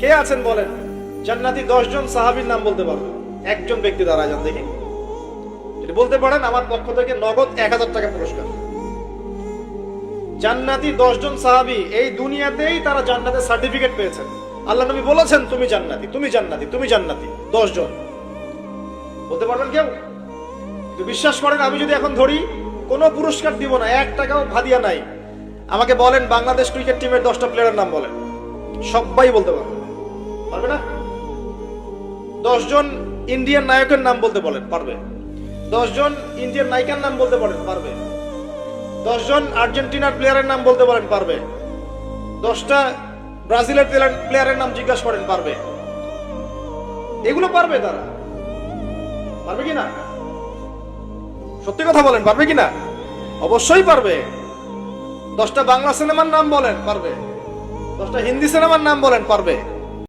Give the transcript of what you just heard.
কে আছেন বলেন? জান্নাতি দশজন সাহাবির নাম বলতে পারবেন একজন ব্যক্তি দাঁড়ায় যান দেখি। যদি বলতে পারেন, আমার পক্ষ থেকে নগদ এক হাজার টাকা পুরস্কার। জান্নাতি দশজন সাহাবি এই দুনিয়াতেই তারা জান্নাতের সার্টিফিকেট পেয়েছেন। আল্লাহ নবী বলেছেন, তুমি জান্নাতি তুমি জান্নাতি তুমি জান্নাতি, দশজন। বলতে পারবেন কেউ? বিশ্বাস করেন, আমি যদি এখন ধরি, কোনো পুরস্কার দিব না, এক টাকাও ভাদিয়া নাই। আমাকে বলেন, বাংলাদেশ ক্রিকেট টিমের দশটা প্লেয়ারের নাম বলেন। সবাই বলতে পারবে পারবে না? দশজন ইন্ডিয়ান নায়কের নাম বলতে বলেন, পারবে। দশজন ইন্ডিয়ান নায়িকার নাম বলতে পারেন পারবে। দশজন আর্জেন্টিনার প্লেয়ারের নাম বলতে পারেন পারবে। দশটা ব্রাজিলের প্লেয়ারের নাম জিজ্ঞাসা করেন, পারবে। এগুলো পারবে তারা। পারবে কি না? সত্যি কথা বলেন, পারবে কি না? অবশ্যই পারবে। দশটা বাংলা সিনেমার নাম বলেন, পারবে। দশটা হিন্দি সিনেমার নাম বলেন, পারবে।